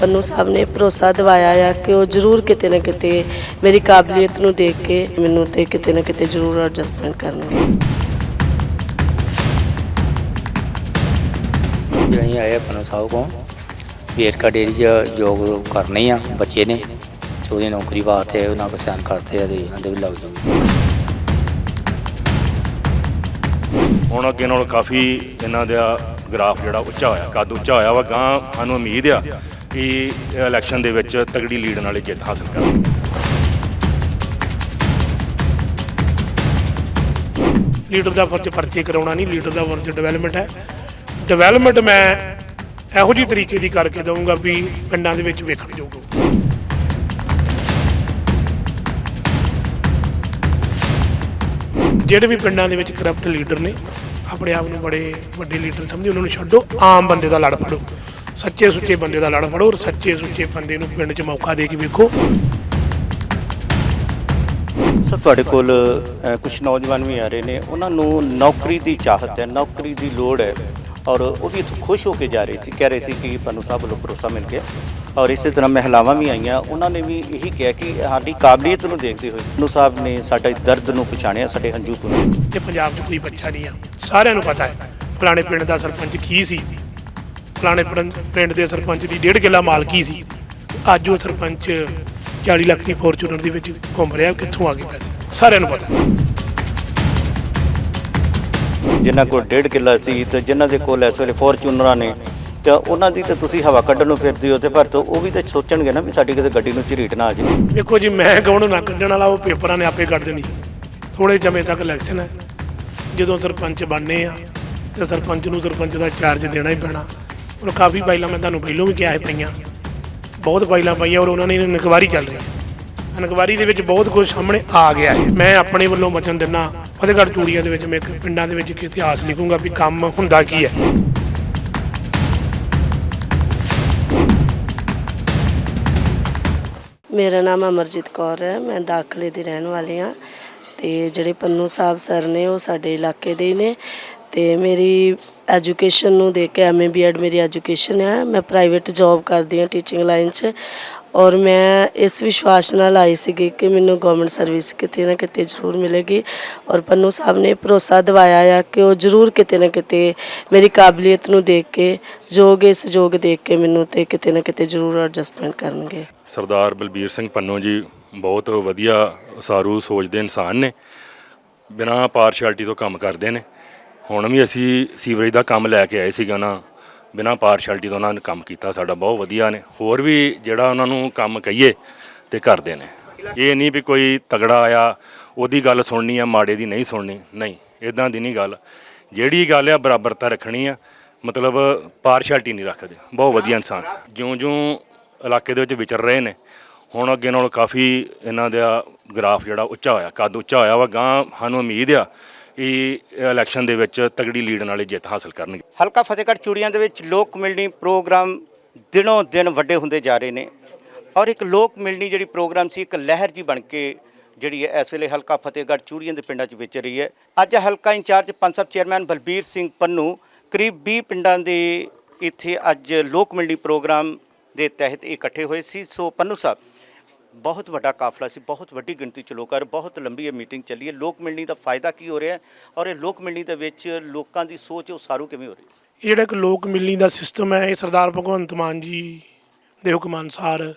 ਪੰਨੂ ਸਾਹਿਬ ਨੇ ਭਰੋਸਾ ਦਿਵਾਇਆ ਆ ਕਿ ਉਹ ਜ਼ਰੂਰ ਕਿਤੇ ਨਾ ਕਿਤੇ ਮੇਰੀ ਕਾਬਲੀਅਤ ਨੂੰ ਦੇਖ ਕੇ ਮੈਨੂੰ ਤੇ ਕਿਤੇ ਨਾ ਕਿਤੇ ਜ਼ਰੂਰ ਐਡਜਸਟਮੈਂਟ ਕਰਨਗੇ। ਅਸੀਂ ਆਏ ਪਨੋ ਸਾਹਿਬ ਕੋਲ। ਵੇਰਕਾ ਡੇਰੀ 'ਚ ਜੋਬ ਕਰਨੀ ਆ ਬੱਚੇ ਨੇ। ਤੇ ਉਹਦੀ ਨੌਕਰੀ ਵਾਸਤੇ ਉਹਨਾਂ ਕੋ ਸਾਈਨ ਕਰਤੇ ਆ ਤੇ ਆਂਦੇ ਵੀ ਲੱਗ ਜੂਗੀ ਹੁਣ ਅੱਗੇ ਨਾਲੋਂ ਕਾਫੀ ਇਹਨਾਂ ਦਾ ਗ੍ਰਾਫ ਜਿਹੜਾ ਉੱਚਾ ਹੋਇਆ ਕੱਦ ਉੱਚਾ ਹੋਇਆ ਵਾ ਗਾਂ ਸਾਨੂੰ ਉਮੀਦ ਆ ਕਿ ਇਲੈਕਸ਼ਨ ਦੇ ਵਿੱਚ ਤਗੜੀ ਲੀਡ ਨਾਲ ਜਿੱਤ ਹਾਸਲ ਕਰਾਂਗੇ ਲੀਡਰ ਦਾ ਫਰਜ਼ ਪਰਚੇ ਕਰਾਉਣਾ ਨਹੀਂ, ਲੀਡਰ ਦਾ ਫਰਜ਼ ਡਿਵੈਲਪਮੈਂਟ ਹੈ। ਡਿਵੈਲਪਮੈਂਟ ਮੈਂ ਇਹੋ ਜਿਹੀ ਤਰੀਕੇ ਦੀ ਕਰਕੇ ਦਊਂਗਾ ਵੀ ਪਿੰਡਾਂ ਦੇ ਵਿੱਚ ਵੇਖਣ ਯੋਗ ਜਿਹੜੇ ਵੀ ਪਿੰਡਾਂ ਦੇ ਵਿੱਚ ਕਰਪਟ ਲੀਡਰ ਨੇ, ਆਪਣੇ ਆਪ ਨੂੰ ਬੜੇ ਵੱਡੇ ਲੀਡਰ ਸਮਝੀ, ਉਹਨਾਂ ਨੂੰ ਛੱਡੋ, ਆਮ ਬੰਦੇ ਦਾ ਲੜ ਫੜੋ। ਸੱਚੇ ਸੁੱਚੇ ਬੰਦੇ ਦਾ ਲੜ ਫੜੋ ਔਰ ਸੱਚੇ ਸੁੱਚੇ ਬੰਦੇ ਨੂੰ ਪਿੰਡ 'ਚ ਮੌਕਾ ਦੇ ਕੇ ਵੇਖੋ। ਸਰ ਤੁਹਾਡੇ ਕੋਲ ਕੁਝ ਨੌਜਵਾਨ ਵੀ ਆ ਰਹੇ ਨੇ। ਉਹਨਾਂ ਨੂੰ ਨੌਕਰੀ ਦੀ ਚਾਹਤ ਹੈ ਨੌਕਰੀ ਦੀ ਲੋੜ ਹੈ ਔਰ ਉਹ ਵੀ ਖੁਸ਼ ਹੋ ਕੇ ਜਾ ਰਹੇ ਸੀ। ਕਹਿ ਰਹੇ ਸੀ ਕਿ ਪਨੂ ਸਾਹਿਬ ਵੱਲੋਂ ਭਰੋਸਾ ਮਿਲ ਗਿਆ ਔਰ ਇਸੇ ਤਰ੍ਹਾਂ ਮਹਿਲਾਵਾਂ ਵੀ ਆਈਆਂ। ਉਹਨਾਂ ਨੇ ਵੀ ਇਹੀ ਕਿਹਾ ਕਿ ਸਾਡੀ ਕਾਬਲੀਅਤ ਨੂੰ ਦੇਖਦੇ ਹੋਏ ਪਨੂ ਸਾਹਿਬ ਨੇ ਸਾਡੇ ਦਰਦ ਨੂੰ ਪਛਾਣਿਆ ਸਾਡੇ ਹੰਝੂ ਪੁਣੇ ਤੇ ਪੰਜਾਬ 'ਚ ਕੋਈ ਬੱਚਾ ਨਹੀਂ ਆ। ਸਾਰਿਆਂ ਨੂੰ ਪਤਾ ਹੈ ਫਲਾਣੇ ਪਿੰਡ ਦਾ ਸਰਪੰਚ ਕੀ ਸੀ ਫਲਾਣੇ ਪਿੰਡ ਦੇ ਸਰਪੰਚ ਦੀ ਡੇਢ ਕਿੱਲਾ ਮਾਲਕੀ ਸੀ। ਅੱਜ ਉਹ ਸਰਪੰਚ 40 ਲੱਖ ਦੀ ਫੋਰਚੂਨਰ ਦੇ ਵਿੱਚ ਘੁੰਮ ਰਿਹਾ ਕਿੱਥੋਂ ਆ ਗਏ ਪੈਸੇ? ਸਾਰਿਆਂ ਨੂੰ ਪਤਾ। ਜਿਨ੍ਹਾਂ ਕੋਲ ਡੇਢ ਕਿੱਲਾ ਸੀ ਤੇ ਜਿਨ੍ਹਾਂ ਦੇ ਕੋਲ ਇਸ ਵੇਲੇ ਫੋਰਚੂਨਰਾਂ ਨੇ ਤਾਂ ਉਹਨਾਂ ਦੀ ਤਾਂ ਤੁਸੀਂ ਹਵਾ ਕੱਢਣ ਨੂੰ ਫਿਰਦੇ ਹੋ ਤੇ ਪਰ ਤਾਂ ਉਹ ਵੀ ਤਾਂ ਸੋਚਣਗੇ ਨਾ ਵੀ ਸਾਡੀ ਕਿਤੇ ਗੱਡੀ ਨੂੰ ਝਰੀਟ ਨਾ ਆ ਜਾਵੇ। ਵੇਖੋ ਜੀ ਮੈਂ ਕੌਣ ਨਾ ਕੱਢਣ ਵਾਲਾ ਉਹ ਪੇਪਰਾਂ ਨੇ ਆਪੇ ਕੱਢ ਦੇਣੀ। ਥੋੜੇ ਸਮੇਂ ਤੱਕ ਇਲੈਕਸ਼ਨ ਹੈ। ਜਦੋਂ ਸਰਪੰਚ ਬਣਨੇ ਆ ਤੇ ਸਰਪੰਚ ਨੂੰ ਸਰਪੰਚ ਦਾ ਚਾਰਜ ਦੇਣਾ ਹੀ ਪੈਣਾ। ਔਰ ਕਾਫੀ ਫਾਈਲਾਂ ਮੈਂ ਤੁਹਾਨੂੰ ਪਹਿਲਾਂ ਵੀ ਕਿਹਾ ਹੈ ਪਈਆਂ। ਬਹੁਤ ਫਾਈਲਾਂ ਪਈਆਂ ਔਰ ਉਹਨਾਂ ਨੇ ਇਨਕੁਆਰੀ ਚੱਲ ਰਹੀ। ਹੈ ਇਨਕੁਆਰੀ ਦੇ ਵਿੱਚ ਬਹੁਤ ਕੁਝ ਸਾਹਮਣੇ ਆ ਗਿਆ ਹੈ। ਮੈਂ ਆਪਣੇ ਵੱਲੋਂ ਵਚਨ ਦਿੰਦਾ ਫਤਿਹਗੜ੍ਹ ਚੂੜੀਆਂ ਦੇ ਵਿੱਚ ਮੈਂ ਇੱਕ ਪਿੰਡਾਂ ਦੇ ਵਿੱਚ ਇੱਕ ਇਤਿਹਾਸ ਲਿਖੂੰਗਾ ਵੀ ਕੰਮ ਹੁੰਦਾ ਕੀ ਹੈ। ਮੇਰਾ ਨਾਮ ਅਮਰਜੀਤ ਕੌਰ ਹੈ, ਮੈਂ ਦਾਖਲੇ ਦੀ ਰਹਿਣ ਵਾਲੀ ਹਾਂ ਤੇ ਜਿਹੜੇ ਪੰਨੂ ਸਾਹਿਬ ਸਰ ਨੇ ਉਹ ਸਾਡੇ ਇਲਾਕੇ ਦੇ ਹੀ ਨੇ। ਤੇ ਮੇਰੀ ਐਜੂਕੇਸ਼ਨ ਨੂੰ ਦੇਖ ਕੇ ਐੱਮ ਏ ਬੀ ਐਡ ਮੇਰੀ ਐਜੂਕੇਸ਼ਨ ਹੈ। ਮੈਂ ਪ੍ਰਾਈਵੇਟ ਜੋਬ ਕਰਦੀ ਹਾਂ ਟੀਚਿੰਗ ਲਾਈਨ 'ਚ ਔਰ ਮੈਂ ਇਸ ਵਿਸ਼ਵਾਸ ਨਾਲ ਆਈ ਸੀਗੀ ਕਿ ਮੈਨੂੰ ਗਵਰਨਮੈਂਟ ਸਰਵਿਸ ਕਿਤੇ ਨਾ ਕਿਤੇ ਜ਼ਰੂਰ ਮਿਲੇਗੀ ਔਰ ਪੰਨੂ ਸਾਹਿਬ ਨੇ ਭਰੋਸਾ ਦਿਵਾਇਆ ਆ ਕਿ ਉਹ ਜ਼ਰੂਰ ਕਿਤੇ ਨਾ ਕਿਤੇ ਮੇਰੀ ਕਾਬਲੀਅਤ ਨੂੰ ਦੇਖ ਕੇ, ਯੋਗ ਇਸ ਯੋਗ ਦੇਖ ਕੇ ਮੈਨੂੰ ਤੇ ਕਿਤੇ ਨਾ ਕਿਤੇ ਜ਼ਰੂਰ ਐਡਜਸਟਮੈਂਟ ਕਰਨਗੇ। ਸਰਦਾਰ ਬਲਬੀਰ ਸਿੰਘ ਪੰਨੂ ਜੀ ਬਹੁਤ ਵਧੀਆ ਉਸਾਰੂ ਸੋਚਦੇ ਇਨਸਾਨ ਨੇ। ਬਿਨਾਂ ਪਾਰਸ਼ੈਲਿਟੀ ਤੋਂ ਕੰਮ ਕਰਦੇ ਨੇ। ਹੁਣ ਵੀ ਅਸੀਂ ਸੀਵਰੇਜ ਦਾ ਕੰਮ ਲੈ ਕੇ ਆਏ ਸੀਗਾ ਨਾ, ਬਿਨਾਂ ਪਾਰਸ਼ੈਲਿਟੀ ਤੋਂ ਉਹਨਾਂ ਨੇ ਕੰਮ ਕੀਤਾ, ਸਾਡਾ ਬਹੁਤ ਵਧੀਆ ਨੇ। ਹੋਰ ਵੀ ਜਿਹੜਾ ਉਹਨਾਂ ਨੂੰ ਕੰਮ ਕਹੀਏ ਤੇ ਕਰਦੇ ਨੇ। ਇਹ ਨਹੀਂ ਵੀ ਕੋਈ ਤਗੜਾ ਆਇਆ ਉਹਦੀ ਗੱਲ ਸੁਣਨੀ ਆ, ਮਾੜੇ ਦੀ ਨਹੀਂ ਸੁਣਨੀ। ਨਹੀਂ ਇਦਾਂ ਦੀ ਨਹੀਂ ਗੱਲ। ਜਿਹੜੀ ਗੱਲ ਆ, ਬਰਾਬਰਤਾ ਰੱਖਣੀ ਆ। ਮਤਲਬ ਪਾਰਸ਼ੈਲਿਟੀ ਨਹੀਂ ਰੱਖਦੇ। ਬਹੁਤ ਵਧੀਆ ਇਨਸਾਨ। ਜਿਉਂ-ਜਿਉਂ ਇਲਾਕੇ ਦੇ ਵਿੱਚ ਵਿਚਰ ਰਹੇ ਨੇ, ਹੁਣ ਅੱਗੇ ਨਾਲੋਂ ਕਾਫੀ ਇਹਨਾਂ ਦਾ ਗ੍ਰਾਫ ਜਿਹੜਾ ਉੱਚਾ ਹੋਇਆ, ਕੱਦ ਉੱਚਾ ਹੋਇਆ ਵਾ ਗਾਂ ਸਾਨੂੰ ਉਮੀਦ ਆ ਇਹ ਇਲੈਕਸ਼ਨ ਦੇ ਵਿੱਚ ਤਗੜੀ ਲੀਡ ਨਾਲ ਇਹ ਜਿੱਤ ਹਾਸਲ ਕਰਨਗੇ। ਹਲਕਾ ਫਤਿਹਗੜ੍ਹ ਚੂੜੀਆਂ ਦੇ ਵਿੱਚ ਲੋਕ ਮਿਲਣੀ ਪ੍ਰੋਗਰਾਮ ਦਿਨੋਂ ਦਿਨ ਵੱਡੇ ਹੁੰਦੇ ਜਾ ਰਹੇ ਨੇ ਔਰ ਇੱਕ ਲੋਕ ਮਿਲਣੀ ਜਿਹੜੀ ਪ੍ਰੋਗਰਾਮ ਸੀ, ਇੱਕ ਲਹਿਰ ਜੀ ਬਣ ਕੇ ਜਿਹੜੀ ਹੈ, ਇਸ ਵੇਲੇ ਹਲਕਾ ਫਤਿਹਗੜ੍ਹ ਚੂੜੀਆਂ ਦੇ ਪਿੰਡਾਂ 'ਚ ਵਿਚਰ ਰਹੀ ਹੈ। ਅੱਜ ਹਲਕਾ ਇੰਚਾਰਜ ਪੰਸਬ ਚੇਅਰਮੈਨ ਬਲਬੀਰ ਸਿੰਘ ਪੰਨੂ ਕਰੀਬ 20 ਪਿੰਡਾਂ ਦੇ ਇੱਥੇ ਅੱਜ ਲੋਕ ਮਿਲਣੀ ਪ੍ਰੋਗਰਾਮ ਦੇ ਤਹਿਤ ਇਕੱਠੇ ਹੋਏ ਸੀ। ਸੋ ਪੰਨੂ ਸਾਹਿਬ ਬਹੁਤ ਵੱਡਾ ਕਾਫਲਾ ਸੀ, ਬਹੁਤ ਵੱਡੀ ਗਿਣਤੀ ਚ ਲੋਕ ਆ ਬਹੁਤ ਲੰਬੀ ਇਹ ਮੀਟਿੰਗ ਚੱਲੀ ਹੈ। ਲੋਕ ਮਿਲਣੀ ਦਾ ਫਾਇਦਾ ਕੀ ਹੋ ਰਿਹਾ ਹੈ? ਔਰ ਇਹ ਲੋਕ ਮਿਲਣੀ ਦੇ ਵਿੱਚ ਲੋਕਾਂ ਦੀ ਸੋਚ ਉਹ ਸਾਰੂ ਕਿਵੇਂ ਹੋ ਰਹੀ ਹੈ? ਇਹ ਜਿਹੜਾ ਇੱਕ ਲੋਕ ਮਿਲਣੀ ਦਾ ਸਿਸਟਮ ਹੈ, ਇਹ ਸਰਦਾਰ ਭਗਵੰਤ ਮਾਨ ਜੀ ਦੇ ਹੁਕਮ ਅਨੁਸਾਰ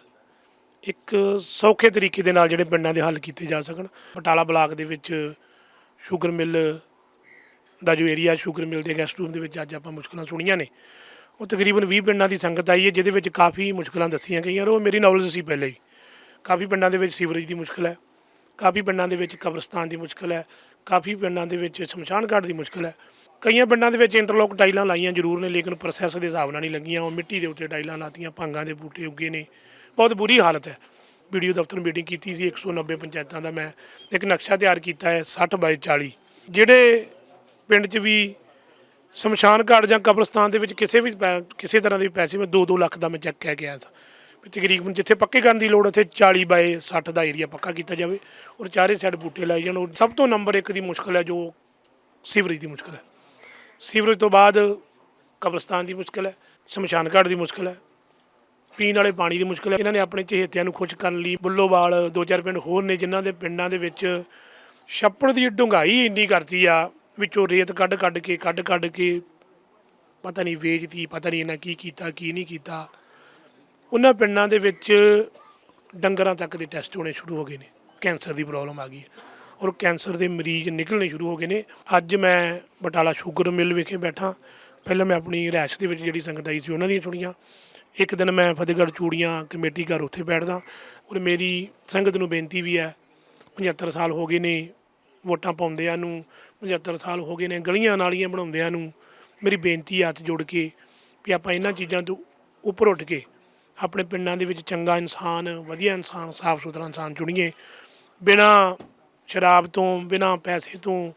ਇੱਕ ਸੌਖੇ ਤਰੀਕੇ ਦੇ ਨਾਲ ਜਿਹੜੇ ਪਿੰਡਾਂ ਦੇ ਹੱਲ ਕੀਤੇ ਜਾ ਸਕਣ। ਬਟਾਲਾ ਬਲਾਕ ਦੇ ਵਿੱਚ ਸ਼ੂਗਰ ਮਿਲ ਦਾ ਜੋ ਏਰੀਆ ਸ਼ੂਗਰ ਮਿਲ ਦੇ ਗੈਸਟ ਰੂਮ ਦੇ ਵਿੱਚ ਅੱਜ ਆਪਾਂ ਮੁਸ਼ਕਲਾਂ ਸੁਣੀਆਂ ਨੇ। ਉਹ ਤਕਰੀਬਨ 20 ਪਿੰਡਾਂ ਦੀ ਸੰਗਤ ਆਈ ਹੈ, ਜਿਹਦੇ ਵਿੱਚ ਕਾਫੀ ਮੁਸ਼ਕਲਾਂ ਦੱਸੀਆਂ ਗਈਆਂ ਔਰ ਉਹ ਮੇਰੀ ਨੌਲੇਜ ਸੀ ਪਹਿਲੇ ਹੀ। ਕਾਫੀ ਪਿੰਡਾਂ ਦੇ ਵਿੱਚ ਸੀਵਰੇਜ ਦੀ ਮੁਸ਼ਕਲ ਹੈ, ਕਾਫੀ ਪਿੰਡਾਂ ਦੇ ਵਿੱਚ ਕਬਰਸਤਾਨ ਦੀ ਮੁਸ਼ਕਲ ਹੈ, ਕਾਫੀ ਪਿੰਡਾਂ ਦੇ ਵਿੱਚ ਸ਼ਮਸ਼ਾਨ ਘਾਟ ਦੀ ਮੁਸ਼ਕਲ ਹੈ। ਕਈਆਂ ਪਿੰਡਾਂ ਦੇ ਵਿੱਚ ਇੰਟਰਲੋਕ ਟਾਈਲਾਂ ਲਾਈਆਂ ਜ਼ਰੂਰ ਨੇ, ਲੇਕਿਨ ਪ੍ਰੋਸੈਸ ਦੇ ਹਿਸਾਬ ਨਾਲ ਨਹੀਂ ਲੱਗੀਆਂ। ਉਹ ਮਿੱਟੀ ਦੇ ਉੱਤੇ ਟਾਈਲਾਂ ਲਾਤੀਆਂ, ਭਾਂਗਾਂ ਦੇ ਬੂਟੇ ਉੱਗੇ ਨੇ। ਬਹੁਤ ਬੁਰੀ ਹਾਲਤ ਹੈ। ਵੀਡੀਓ ਦਫ਼ਤਰ ਮੀਟਿੰਗ ਕੀਤੀ ਸੀ 190 ਪੰਚਾਇਤਾਂ ਦਾ ਮੈਂ ਇੱਕ ਨਕਸ਼ਾ ਤਿਆਰ ਕੀਤਾ ਹੈ 60 ਬਾਈ 40 ਜਿਹੜੇ ਪਿੰਡ 'ਚ ਵੀ ਸ਼ਮਸ਼ਾਨ ਘਾਟ ਜਾਂ ਕਬਰਸਤਾਨ ਦੇ ਵਿੱਚ ਕਿਸੇ ਵੀ ਪੈ- ਕਿਸੇ ਤਰ੍ਹਾਂ ਦੇ ਪੈਸੇ ਮੈਂ 2-2 ਲੱਖ ਦਾ ਮੈਂ ਚੈੱਕ ਕਹਿ ਕੇ ਆਇਆ ਸੀ। ਵੀ ਤਕਰੀਬਨ ਜਿੱਥੇ ਪੱਕੇ ਕਰਨ ਦੀ ਲੋੜ ਉੱਥੇ 40 ਬਾਏ 60 ਦਾ ਏਰੀਆ ਪੱਕਾ ਕੀਤਾ ਜਾਵੇ। ਔਰ ਚਾਰੇ ਸਾਈਡ ਬੂਟੇ ਲਾਏ ਜਾਣ। ਔਰ ਸਭ ਤੋਂ ਨੰਬਰ ਇੱਕ ਦੀ ਮੁਸ਼ਕਲ ਹੈ ਜੋ ਸੀਵਰੇਜ ਦੀ ਮੁਸ਼ਕਲ ਹੈ। ਸੀਵਰੇਜ ਤੋਂ ਬਾਅਦ ਕਬਰਸਤਾਨ ਦੀ ਮੁਸ਼ਕਲ ਹੈ ਸ਼ਮਸ਼ਾਨ ਘਾਟ ਦੀ ਮੁਸ਼ਕਲ ਹੈ, ਪੀਣ ਵਾਲੇ ਪਾਣੀ ਦੀ ਮੁਸ਼ਕਲ ਹੈ। ਇਹਨਾਂ ਨੇ ਆਪਣੇ ਚਹੇਤਿਆਂ ਨੂੰ ਖੁਸ਼ ਕਰਨ ਲਈ ਬੁੱਲੋਵਾਲ, ਦੋ ਚਾਰ ਪਿੰਡ ਹੋਰ ਨੇ ਜਿਨ੍ਹਾਂ ਦੇ ਪਿੰਡਾਂ ਦੇ ਵਿੱਚ ਛੱਪੜ ਦੀ ਡੁੰਗਾਈ ਇੰਨੀ ਕਰਤੀ ਆ, ਵਿੱਚੋਂ ਰੇਤ ਕੱਢ ਕੱਢ ਕੇ ਕੱਢ ਕੱਢ ਕੇ ਪਤਾ ਨਹੀਂ ਵੇਚਤੀ, ਪਤਾ ਨਹੀਂ ਇਹਨਾਂ ਕੀ ਕੀਤਾ, ਕੀ ਨਹੀਂ ਕੀਤਾ। ਉਹਨਾਂ ਪਿੰਡਾਂ ਦੇ ਵਿੱਚ ਡੰਗਰਾਂ ਤੱਕ ਦੇ ਟੈਸਟ ਹੋਣੇ ਸ਼ੁਰੂ ਹੋ ਗਏ ਨੇ। ਕੈਂਸਰ ਦੀ ਪ੍ਰੋਬਲਮ ਆ ਗਈ ਹੈ ਔਰ ਕੈਂਸਰ ਦੇ ਮਰੀਜ਼ ਨਿਕਲਣੇ ਸ਼ੁਰੂ ਹੋ ਗਏ ਨੇ। ਅੱਜ ਮੈਂ ਬਟਾਲਾ ਸ਼ੂਗਰ ਮਿਲ ਵਿਖੇ ਬੈਠਾ। ਪਹਿਲਾਂ ਮੈਂ ਆਪਣੀ ਰਿਹਾਇਸ਼ ਦੇ ਵਿੱਚ ਜਿਹੜੀ ਸੰਗਤ ਆਈ ਸੀ ਉਹਨਾਂ ਦੀਆਂ ਸੁਣੀਆਂ। ਇੱਕ ਦਿਨ ਮੈਂ ਫਤਿਹਗੜ੍ਹ ਚੂੜੀਆਂ ਕਮੇਟੀ ਘਰ ਉੱਥੇ ਬੈਠਦਾ ਔਰ ਮੇਰੀ ਸੰਗਤ ਨੂੰ ਬੇਨਤੀ ਵੀ ਹੈ 75 ਸਾਲ ਹੋ ਗਏ ਨੇ ਵੋਟਾਂ ਪਾਉਂਦਿਆਂ ਨੂੰ 75 ਸਾਲ ਹੋ ਗਏ ਨੇ ਗਲੀਆਂ ਨਾਲੀਆਂ ਬਣਾਉਂਦਿਆਂ ਨੂੰ। ਮੇਰੀ ਬੇਨਤੀ ਹੈ ਹੱਥ ਜੋੜ ਕੇ ਵੀ ਆਪਾਂ ਇਹਨਾਂ ਚੀਜ਼ਾਂ ਤੋਂ ਉੱਪਰ ਉੱਠ ਕੇ ਆਪਣੇ ਪਿੰਡਾਂ ਦੇ ਵਿੱਚ ਚੰਗਾ ਇਨਸਾਨ, ਵਧੀਆ ਇਨਸਾਨ ਸਾਫ਼ ਸੁਥਰਾ ਇਨਸਾਨ ਚੁਣੀਏ। ਬਿਨਾਂ ਸ਼ਰਾਬ ਤੋਂ, ਬਿਨਾਂ ਪੈਸੇ ਤੋਂ,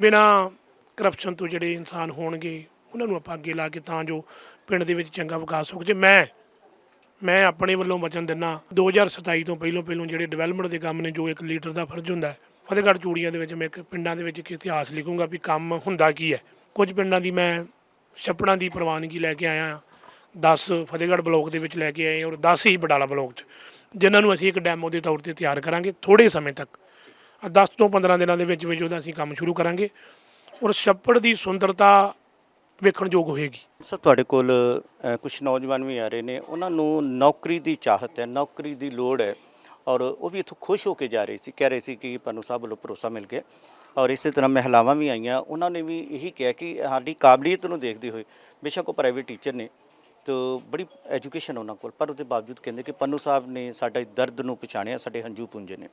ਬਿਨਾਂ ਕਰਪਸ਼ਨ ਤੋਂ ਜਿਹੜੇ ਇਨਸਾਨ ਹੋਣਗੇ, ਉਹਨਾਂ ਨੂੰ ਆਪਾਂ ਅੱਗੇ ਲਾ ਕੇ ਤਾਂ ਜੋ ਪਿੰਡ ਦੇ ਵਿੱਚ ਚੰਗਾ ਵਿਕਾਸ ਹੋ ਜੇ ਮੈਂ ਮੈਂ ਆਪਣੇ ਵੱਲੋਂ ਵਚਨ ਦਿੰਦਾ 2027 ਤੋਂ ਪਹਿਲੋਂ ਪਹਿਲੋਂ ਜਿਹੜੇ ਡਿਵੈਲਪਮੈਂਟ ਦੇ ਕੰਮ ਨੇ, ਜੋ ਇੱਕ ਲੀਡਰ ਦਾ ਫਰਜ਼ ਹੁੰਦਾ ਹੈ, ਫਤਿਹਗੜ੍ਹ ਚੂੜੀਆਂ ਦੇ ਵਿੱਚ ਮੈਂ ਇੱਕ ਪਿੰਡਾਂ ਦੇ ਵਿੱਚ ਇੱਕ ਇਤਿਹਾਸ ਲਿਖੂੰਗਾ ਵੀ ਕੰਮ ਹੁੰਦਾ ਕੀ ਹੈ। ਕੁਝ ਪਿੰਡਾਂ ਦੀ ਮੈਂ ਛੱਪੜਾਂ ਦੀ ਪ੍ਰਵਾਨਗੀ ਲੈ ਕੇ ਆਇਆ 10 ਫਤਿਹਗੜ੍ਹ ਬਲਾਕ ਦੇ ਵਿੱਚ ਲੈ ਕੇ ਆਏ ਔਰ 10 ਹੀ ਬਡਾਲਾ ਬਲਾਕ 'ਚ। ਜਿਨ੍ਹਾਂ ਨੂੰ ਅਸੀਂ ਇੱਕ ਡੈਮੋ ਦੇ ਤੌਰ ਤੇ ਤਿਆਰ ਕਰਾਂਗੇ ਥੋੜੇ ਸਮੇਂ ਤੱਕ। 10 ਤੋਂ 15 ਦਿਨਾਂ ਦੇ ਵਿੱਚ ਵਿੱਚ ਉਹਦਾ ਅਸੀਂ ਕੰਮ ਸ਼ੁਰੂ ਕਰਾਂਗੇ ਔਰ ਛੱਪੜ ਦੀ ਸੁੰਦਰਤਾ ਵੇਖਣ ਯੋਗ ਹੋਏਗੀ। ਸਰ, ਤੁਹਾਡੇ ਕੋਲ ਕੁਝ ਨੌਜਵਾਨ ਵੀ ਆ ਰਹੇ ਨੇ। ਉਹਨਾਂ ਨੂੰ ਨੌਕਰੀ ਦੀ ਚਾਹਤ ਹੈ, ਨੌਕਰੀ ਦੀ ਲੋੜ ਹੈ ਔਰ ਉਹ ਵੀ ਇੱਥੋਂ ਖੁਸ਼ ਹੋ ਕੇ ਜਾ ਰਹੇ ਸੀ। ਕਹਿ ਰਹੇ ਸੀ ਕਿ ਪੰਨੂ ਸਾਹਿਬ ਵੱਲੋਂ ਭਰੋਸਾ ਮਿਲ ਗਿਆ ਔਰ ਇਸੇ ਤਰ੍ਹਾਂ ਮਹਿਲਾਵਾਂ ਵੀ ਆਈਆਂ। ਉਹਨਾਂ ਨੇ ਵੀ ਇਹੀ ਕਿਹਾ ਕਿ ਸਾਡੀ ਕਾਬਲੀਅਤ ਨੂੰ ਦੇਖਦੇ ਹੋਏ ਬੇਸ਼ੱਕ ਉਹ ਪ੍ਰਾਈਵੇਟ ਟੀਚਰ ਨੇ ਤੋ ਬੜੀ ਐਜੂਕੇਸ਼ਨ ਉਹਨਾਂ ਕੋਲ, ਪਰ ਉਹਦੇ ਬਾਵਜੂਦ ਕਹਿੰਦੇ ਕਿ ਪੰਨੂ ਸਾਹਿਬ ਨੇ ਸਾਡੇ ਦਰਦ ਨੂੰ ਪਛਾਣਿਆ, ਸਾਡੇ ਹੰਝੂ ਪੁੰਜੇ ਨੇ।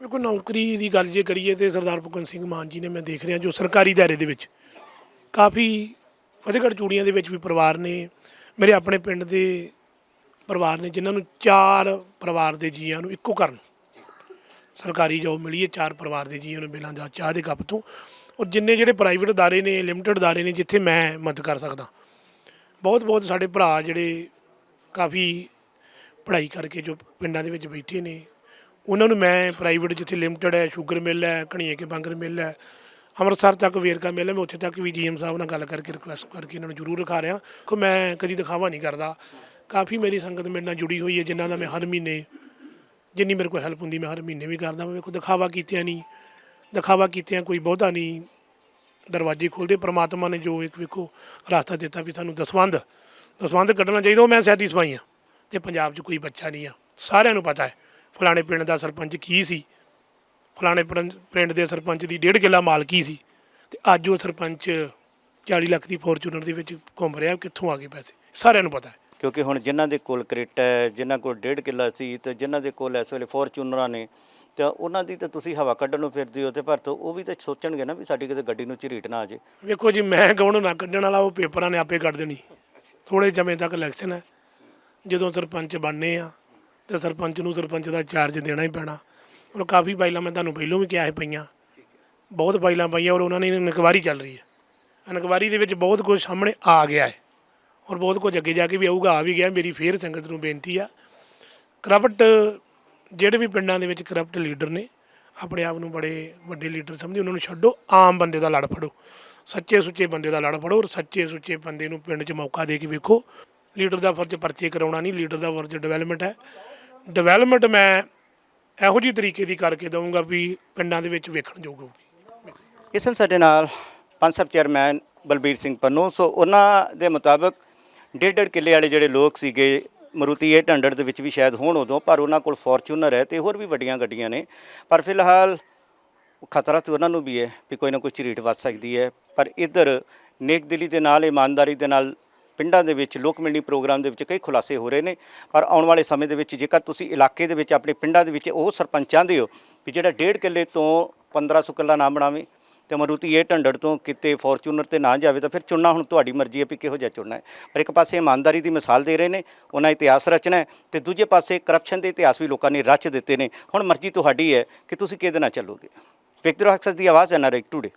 ਵੇਖੋ ਨੌਕਰੀ ਦੀ ਗੱਲ ਜੇ ਕਰੀਏ ਤੇ ਸਰਦਾਰ ਭਗਵੰਤ ਸਿੰਘ ਮਾਨ ਜੀ ਨੇ ਮੈਂ ਦੇਖ ਰਿਹਾ ਜੋ ਸਰਕਾਰੀ ਦਾਇਰੇ ਦੇ ਵਿੱਚ। ਕਾਫੀ ਫਤਿਹਗੜ੍ਹ ਚੂੜੀਆਂ ਦੇ ਵਿੱਚ ਵੀ ਪਰਿਵਾਰ ਨੇ, ਮੇਰੇ ਆਪਣੇ ਪਿੰਡ ਦੇ ਪਰਿਵਾਰ ਨੇ, ਜਿਨ੍ਹਾਂ ਨੂੰ ਚਾਰ ਪਰਿਵਾਰ ਦੇ ਜੀਆਂ ਨੂੰ ਇੱਕੋ ਕਰਨ ਸਰਕਾਰੀ ਜੋਬ ਮਿਲੀ ਹੈ, ਚਾਰ ਪਰਿਵਾਰ ਦੇ ਜੀਆਂ ਨੂੰ ਬਿਲਾਂ ਜਾ ਚਾਹ ਦੇ ਕੱਪ ਤੋਂ। ਔਰ ਜਿੰਨੇ ਜਿਹੜੇ ਪ੍ਰਾਈਵੇਟ ਅਦਾਰੇ ਨੇ ਲਿਮਟਿਡ ਅਦਾਰੇ ਨੇ, ਜਿੱਥੇ ਮੈਂ ਮਦਦ ਕਰ ਸਕਦਾ। ਬਹੁਤ ਬਹੁਤ ਸਾਡੇ ਭਰਾ ਜਿਹੜੇ ਕਾਫੀ ਪੜ੍ਹਾਈ ਕਰਕੇ ਜੋ ਪਿੰਡਾਂ ਦੇ ਵਿੱਚ ਬੈਠੇ ਨੇ, ਉਹਨਾਂ ਨੂੰ ਮੈਂ ਪ੍ਰਾਈਵੇਟ ਜਿੱਥੇ ਲਿਮਟਿਡ ਹੈ ਸ਼ੂਗਰ ਮਿਲ ਹੈ, ਘਣੀਏ ਕੇ ਬੰਗਰ ਮਿਲ ਹੈ, ਅੰਮ੍ਰਿਤਸਰ ਤੱਕ, ਵੇਰਕਾ ਮਿਲ ਹੈ, ਮੈਂ ਉੱਥੇ ਤੱਕ ਵੀ ਜੀਐਮ ਸਾਹਿਬ ਨਾਲ ਗੱਲ ਕਰਕੇ ਰਿਕੁਐਸਟ ਕਰਕੇ ਇਹਨਾਂ ਨੂੰ ਜ਼ਰੂਰ ਰਖਾ ਰਿਹਾ। ਕਿ ਮੈਂ ਕਦੀ ਦਿਖਾਵਾ ਨਹੀਂ ਕਰਦਾ। ਕਾਫੀ ਮੇਰੀ ਸੰਗਤ ਮੇਰੇ ਨਾਲ ਜੁੜੀ ਹੋਈ ਹੈ, ਜਿਨ੍ਹਾਂ ਦਾ ਮੈਂ ਹਰ ਮਹੀਨੇ ਜਿੰਨੀ ਮੇਰੇ ਕੋਲ ਹੈਲਪ ਹੁੰਦੀ, ਮੈਂ ਹਰ ਮਹੀਨੇ ਵੀ ਕਰਦਾ ਮੈਂ ਵੇਖੋ, ਦਿਖਾਵਾ ਕੀਤਿਆਂ ਨਹੀਂ, ਦਿਖਾਵਾ ਕੀਤਿਆਂ ਕੋਈ ਬਹੁਤਾ ਨਹੀਂ। ਦਰਵਾਜ਼ੇ ਖੋਲਦੇ ਪ੍ਰਮਾਤਮਾ ਨੇ ਜੋ ਇੱਕ ਵੇਖੋ ਰਾਸਤਾ ਦਿੱਤਾ ਵੀ ਸਾਨੂੰ ਦਸਵੰਧ ਦਸਵੰਧ ਕੱਢਣਾ ਚਾਹੀਦਾ, ਉਹ ਮੈਂ ਸੈਟੀਸਫਾਈ ਆ ਤੇ ਪੰਜਾਬ 'ਚ ਕੋਈ ਬੱਚਾ ਨਹੀਂ ਆ। ਸਾਰਿਆਂ ਨੂੰ ਪਤਾ ਹੈ, ਫਲਾਣੇ ਪਿੰਡ ਦਾ ਸਰਪੰਚ ਕੀ ਸੀ? ਫਲਾਣੇ ਪਿੰਡ ਦੇ ਸਰਪੰਚ ਦੀ ਡੇਢ ਕਿੱਲਾ ਮਾਲਕੀ ਸੀ ਤੇ ਅੱਜ ਉਹ ਸਰਪੰਚ 40 ਲੱਖ ਦੀ ਫੋਰਚੂਨਰ ਦੇ ਵਿੱਚ ਘੁੰਮ ਰਿਹਾ, ਕਿੱਥੋਂ ਆ ਗਏ ਪੈਸੇ? ਸਾਰਿਆਂ ਨੂੰ ਪਤਾ ਹੈ। ਕਿਉਂਕਿ ਹੁਣ ਜਿਨ੍ਹਾਂ ਦੇ ਕੋਲ ਕ੍ਰੇਟਾ ਹੈ, ਜਿਨ੍ਹਾਂ ਕੋਲ ਡੇਢ ਕਿੱਲਾ ਸੀ ਤੇ ਜਿਨ੍ਹਾਂ ਦੇ ਕੋਲ ਇਸ ਵੇਲੇ ਫੋਰਚੂਨਰਾਂ ਨੇ ਤਾਂ ਉਹਨਾਂ ਦੀ ਤਾਂ ਤੁਸੀਂ ਹਵਾ ਕੱਢਣ ਨੂੰ ਫਿਰਦੇ ਹੋ ਤੇ ਪਰ ਤੋਂ ਉਹ ਵੀ ਤਾਂ ਸੋਚਣਗੇ ਨਾ ਵੀ ਸਾਡੀ ਕਿਤੇ ਗੱਡੀ ਨੂੰ ਝਰੀਟ ਨਾ ਆ ਜੇ। ਵੇਖੋ ਜੀ, ਮੈਂ ਕੌਣ ਨਾ ਕੱਢਣ ਵਾਲਾ? ਉਹ ਪੇਪਰਾਂ ਨੇ ਆਪੇ ਕੱਢ ਦੇਣੀ। ਥੋੜੇ ਸਮੇਂ ਤੱਕ ਇਲੈਕਸ਼ਨ ਹੈ। ਜਦੋਂ ਸਰਪੰਚ ਬਣਨੇ ਆ, ਤੇ ਸਰਪੰਚ ਨੂੰ ਸਰਪੰਚ ਦਾ ਚਾਰਜ ਦੇਣਾ ਹੀ ਪੈਣਾ। ਔਰ ਕਾਫੀ ਫਾਈਲਾਂ ਮੈਂ ਤੁਹਾਨੂੰ ਪਹਿਲਾਂ ਵੀ ਕਿਹਾ ਸੀ ਪਈਆਂ। ਬਹੁਤ ਫਾਈਲਾਂ ਪਈਆਂ ਔਰ ਉਹਨਾਂ ਨੇ ਇਨਕੁਆਰੀ ਚੱਲ ਰਹੀ ਹੈ। ਇਨਕੁਆਰੀ ਦੇ ਵਿੱਚ ਬਹੁਤ ਕੁਝ ਸਾਹਮਣੇ ਆ ਗਿਆ ਹੈ। ਔਰ ਬਹੁਤ ਕੁਝ ਅੱਗੇ ਜਾ ਕੇ ਵੀ ਆਊਗਾ। ਆ ਵੀ ਗਿਆ। ਮੇਰੀ ਫੇਰ ਸੰਗਤ ਨੂੰ ਬੇਨਤੀ ਆ। ਕਰਪਟ ਜਿਹੜੇ ਵੀ ਪਿੰਡਾਂ ਦੇ ਵਿੱਚ ਕਰਪਟ ਲੀਡਰ ਨੇ, ਆਪਣੇ ਆਪ ਨੂੰ ਬੜੇ ਵੱਡੇ ਲੀਡਰ ਸਮਝਦੇ, ਉਹਨਾਂ ਨੂੰ ਛੱਡੋ, ਆਮ ਬੰਦੇ ਦਾ ਲੜ ਫੜੋ। ਸੱਚੇ ਸੁੱਚੇ ਬੰਦੇ ਦਾ ਲੜ ਫੜੋ ਔਰ ਸੱਚੇ ਸੁੱਚੇ ਬੰਦੇ ਨੂੰ ਪਿੰਡ 'ਚ ਮੌਕਾ ਦੇ ਕੇ ਵੇਖੋ। ਲੀਡਰ ਦਾ ਫਰਜ਼ ਪਰਚੇ ਕਰਾਉਣਾ ਨਹੀਂ ਲੀਡਰ ਦਾ ਫਰਜ਼ ਡਿਵੈਲਪਮੈਂਟ ਹੈ। ਡਿਵੈਲਪਮੈਂਟ ਮੈਂ ਇਹੋ ਜਿਹੀ ਤਰੀਕੇ ਦੀ ਕਰਕੇ ਦਊਂਗਾ ਵੀ ਪਿੰਡਾਂ ਦੇ ਵਿੱਚ ਵੇਖਣ ਯੋਗ ਹੋਊਗੀ। ਇਸ ਨੂੰ ਸਾਡੇ ਨਾਲ ਪੰਜ sub chairman Balbir Singh Pannu, so ਉਹਨਾਂ ਦੇ ਮੁਤਾਬਕ ਡੇਢ ਡੇਢ ਕਿੱਲੇ ਵਾਲੇ ਜਿਹੜੇ ਲੋਕ ਸੀਗੇ ਮਰੂਤੀ 800 ਦੇ ਵਿੱਚ ਵੀ ਸ਼ਾਇਦ ਹੋਣ ਉਦੋਂ, ਪਰ ਉਹਨਾਂ ਕੋਲ ਫੋਰਚੂਨਰ ਹੈ ਤੇ ਹੋਰ ਵੀ ਵੱਡੀਆਂ ਗੱਡੀਆਂ ਨੇ। ਪਰ ਫਿਲਹਾਲ ਖਤਰਾ ਤਾਂ ਉਹਨਾਂ ਨੂੰ ਵੀ ਹੈ ਵੀ ਕੋਈ ਨਾ ਕੋਈ ਝਰੀਟ ਵੱਜ ਸਕਦੀ ਹੈ। ਪਰ ਇੱਧਰ ਨੇਕ ਦਿਲੀ ਦੇ ਨਾਲ, ਇਮਾਨਦਾਰੀ ਦੇ ਨਾਲ ਪਿੰਡਾਂ ਦੇ ਵਿੱਚ ਲੋਕ ਮਿਲਣੀ ਪ੍ਰੋਗਰਾਮ ਦੇ ਵਿੱਚ ਕਈ ਖੁਲਾਸੇ ਹੋ ਰਹੇ ਨੇ। ਪਰ ਆਉਣ ਵਾਲੇ ਸਮੇਂ ਦੇ ਵਿੱਚ ਜੇਕਰ ਤੁਸੀਂ ਇਲਾਕੇ ਦੇ ਵਿੱਚ, ਆਪਣੇ ਪਿੰਡਾਂ ਦੇ ਵਿੱਚ ਉਹ ਸਰਪੰਚ ਚਾਹੁੰਦੇ ਹੋ ਵੀ ਜਿਹੜਾ ਡੇਢ ਕਿੱਲੇ ਤੋਂ 1500 ਕਿੱਲਾ ਨਾ ਬਣਾਵੇ ਤੇ ਮਰੂਤੀ 800 ਤੋਂ ਕਿਤੇ ਫੋਰਚੂਨਰ ਤੇ ਨਾ ਜਾਵੇ ਤਾਂ ਫਿਰ ਚੁਣਨਾ ਹੁਣ ਤੁਹਾਡੀ ਮਰਜ਼ੀ ਹੈ ਵੀ ਕਿਹੋ ਜਿਹਾ ਚੁਣਨਾ ਹੈ। ਪਰ ਇੱਕ ਪਾਸੇ ਇਮਾਨਦਾਰੀ ਦੀ ਮਿਸਾਲ ਦੇ ਰਹੇ ਨੇ, ਉਹਨਾਂ ਇਤਿਹਾਸ ਰਚਨਾ ਹੈ ਤੇ ਦੂਜੇ ਪਾਸੇ ਕਰਪਸ਼ਨ ਦੇ ਇਤਿਹਾਸ ਵੀ ਲੋਕਾਂ ਨੇ ਰਚ ਦਿੱਤੇ ਨੇ। ਹੁਣ ਮਰਜ਼ੀ ਤੁਹਾਡੀ ਹੈ ਕਿ ਤੁਸੀਂ ਕਿਹਦੇ ਨਾਲ ਚੱਲੋਗੇ। ਵਿਕਟਰ ਅਕਸਰ ਦੀ ਆਵਾਜ਼ ਹੈ ਨਾ ਟੂਡੇ